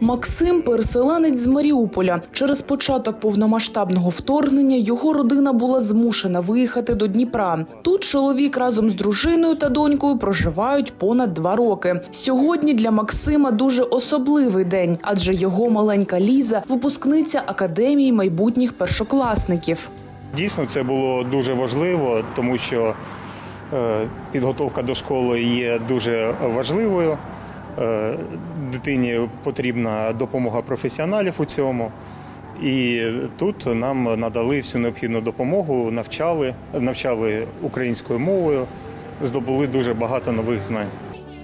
Максим переселенець з Маріуполя. Через початок повномасштабного вторгнення його родина була змушена виїхати до Дніпра. Тут чоловік разом з дружиною та донькою проживають понад два роки. Сьогодні для Максима дуже особливий день, адже його маленька Ліза випускниця академії майбутніх першокласників. Дійсно, це було дуже важливо, тому що е, підготовка до школи є дуже важливою. Е, Дитині потрібна допомога професіоналів у цьому. І тут нам надали всю необхідну допомогу, навчали, навчали українською мовою, здобули дуже багато нових знань.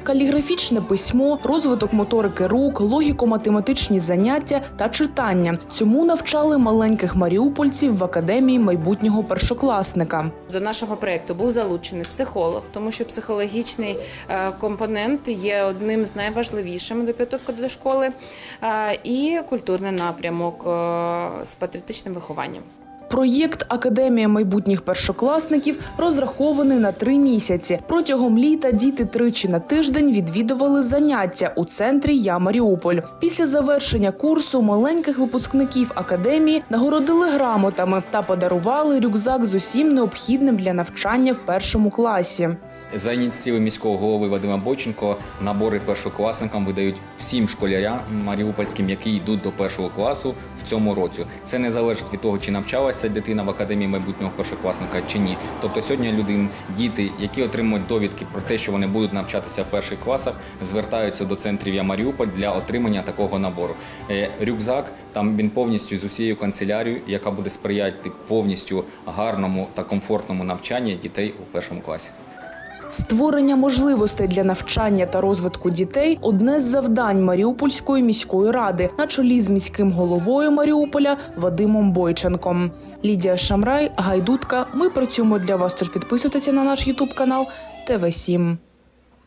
Каліграфічне письмо, розвиток моторики рук, логіко-математичні заняття та читання. Цьому навчали маленьких маріупольців в академії майбутнього першокласника. До нашого проєкту був залучений психолог, тому що психологічний е, компонент є одним з найважливішим до підготовки до школи, е, і культурний напрямок е, з патріотичним вихованням. Проєкт Академія майбутніх першокласників розрахований на три місяці. Протягом літа діти тричі на тиждень відвідували заняття у центрі Я Маріуполь. Після завершення курсу маленьких випускників академії нагородили грамотами та подарували рюкзак з усім необхідним для навчання в першому класі. За ініціативи міського голови Вадима Бойченко набори першокласникам видають всім школярям маріупольським, які йдуть до першого класу в цьому році. Це не залежить від того, чи навчалася дитина в академії майбутнього першокласника чи ні. Тобто сьогодні люди, діти, які отримують довідки про те, що вони будуть навчатися в перших класах, звертаються до центрів Я Маріуполь для отримання такого набору. Е, Рюкзак там він повністю з усією канцелярією, яка буде сприяти повністю гарному та комфортному навчанню дітей у першому класі. Створення можливостей для навчання та розвитку дітей одне з завдань Маріупольської міської ради на чолі з міським головою Маріуполя Вадимом Бойченком. Лідія Шамрай, Гайдутка. Ми працюємо для вас. Тож підписуйтеся на наш Ютуб канал ТВ 7